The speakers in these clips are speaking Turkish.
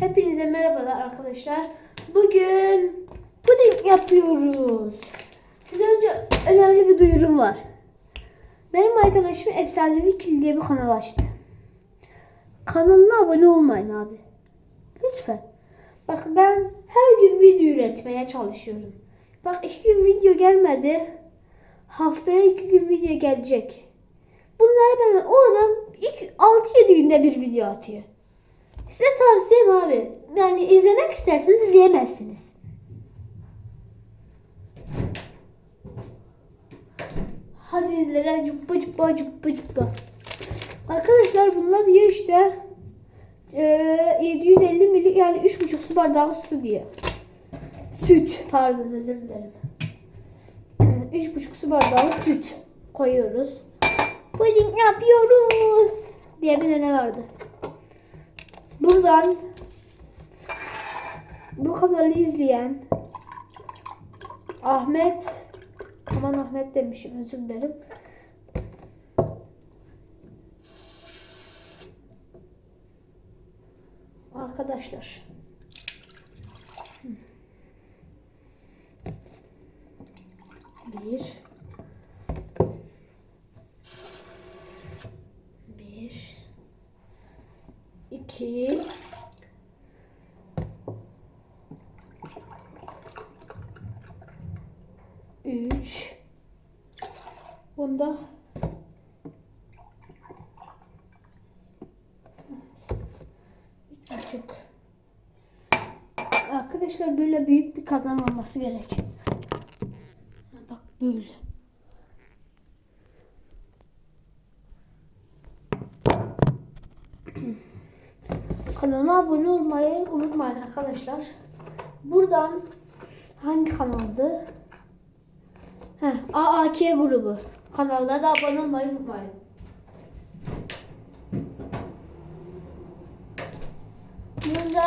Hepinize merhabalar arkadaşlar. Bugün puding yapıyoruz. Size önce önemli bir duyurum var. Benim arkadaşım Efsanevi Kil diye bir kanal açtı. Kanalına abone olmayın abi. Lütfen. Bak ben her gün video üretmeye çalışıyorum. Bak iki gün video gelmedi. Haftaya iki gün video gelecek. Bunları ben o adam 6-7 günde bir video atıyor. Size tavsiyem abi. Yani izlemek isterseniz izleyemezsiniz. Hadi illere cuppa cuppa cuppa cuppa. Arkadaşlar bunlar diyor işte eee 750 mili yani 3,5 su bardağı su diyor. Süt pardon özür dilerim. 3,5 su bardağı süt koyuyoruz. Puding yapıyoruz diye bir ne vardı. Buradan bu kanalı izleyen Ahmet aman Ahmet demişim özür dilerim. Arkadaşlar. Bir. İki. Üç. Bunda üç. Arkadaşlar böyle büyük bir kazan olması gerek. Bak böyle. Kanalıma abone olmayı unutmayın arkadaşlar. Buradan hangi kanaldı? Heh, AAK grubu. Kanalına da abone olmayı unutmayın. Burada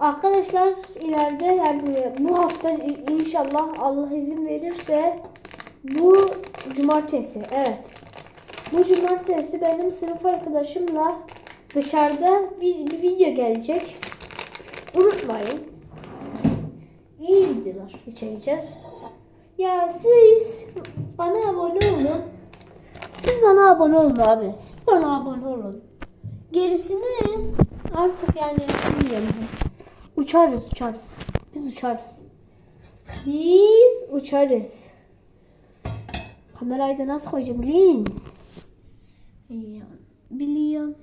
arkadaşlar ileride yani bu hafta inşallah Allah izin verirse bu cumartesi evet bu cumartesi benim sınıf arkadaşımla dışarıda bir, video gelecek. Unutmayın. İyi videolar çekeceğiz. Ya siz bana abone olun. Siz bana abone olun abi. Siz bana abone olun. Gerisini artık yani bilmiyorum. Uçarız uçarız. Biz uçarız. Biz uçarız. Kamerayı da nasıl koyacağım bilin. Biliyorsun. Biliyorsun.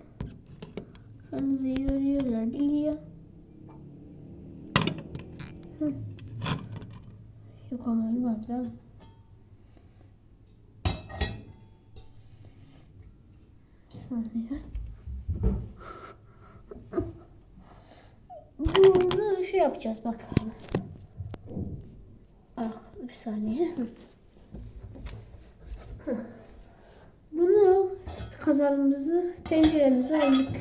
Hamza'yı görüyorlar biliyor. Hı. Yok ama değil mi? Bir saniye. Bunu şey yapacağız bakalım. Ah, bir saniye. Kazanımızı tenceremize aldık.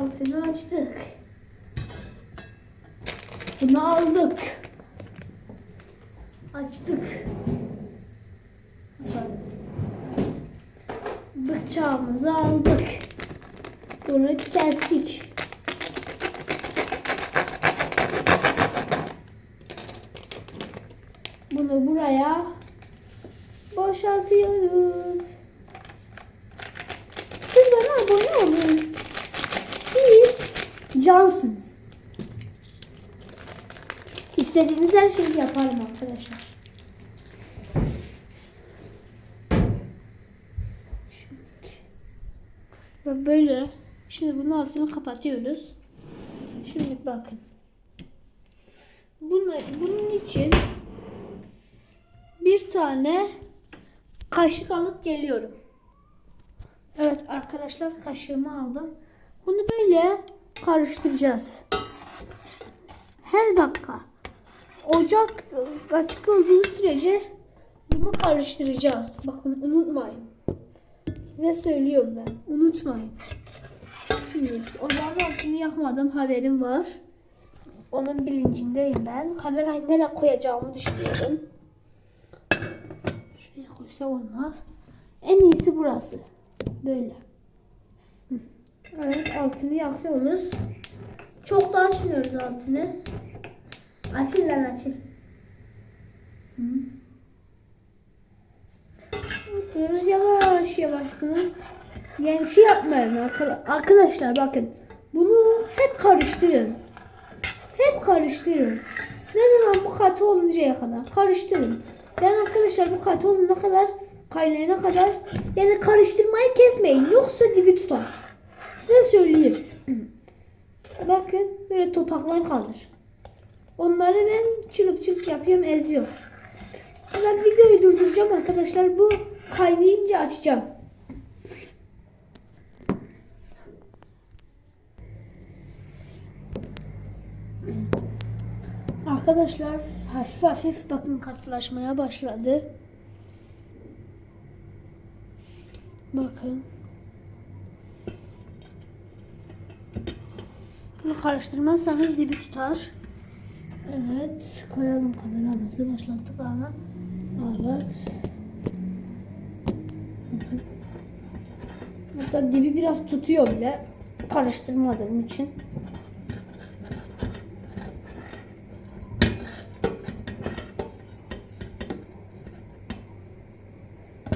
Altını açtık. Bunu aldık. Açtık. Bıçağımızı aldık. Bunu kestik. Bunu buraya boşaltıyoruz. Siz bana abone olun. Siz cansınız. İstediğiniz her şeyi yaparım arkadaşlar. Ve böyle. Şimdi bunun altını kapatıyoruz. Şimdi bakın. Bunu, bunun için bir tane kaşık alıp geliyorum. Evet arkadaşlar kaşığımı aldım. Bunu böyle karıştıracağız. Her dakika ocak açık olduğu sürece bunu karıştıracağız. Bakın unutmayın. Size söylüyorum ben. Unutmayın. Şimdi ocağın altını yakmadım haberim var. Onun bilincindeyim ben. Kamerayı nereye koyacağımı düşünüyorum. Şuraya koysam olmaz. En iyisi burası. Böyle. Evet altını yakıyoruz. Çok da açmıyoruz altını. Açın lan açın. Hı. Yapıyoruz yavaş yavaş bunu. Yani şey yapmayın arka- arkadaşlar bakın. Bunu hep karıştırın. Hep karıştırın. Ne zaman bu katı oluncaya kadar karıştırın. Yani arkadaşlar bu katı olana kadar kaynayana kadar yani karıştırmayı kesmeyin. Yoksa dibi tutar. Size söyleyeyim. Bakın böyle topaklar kalır. Onları ben çılık çılık yapıyorum eziyorum. Ben videoyu durduracağım arkadaşlar. Bu kaynayınca açacağım. Arkadaşlar hafif hafif bakın katılaşmaya başladı. Bakın. Bunu karıştırmazsanız dibi tutar. Evet. Koyalım kameramızı. Başlattık ama. Evet. Hatta dibi biraz tutuyor bile. Karıştırmadığım için.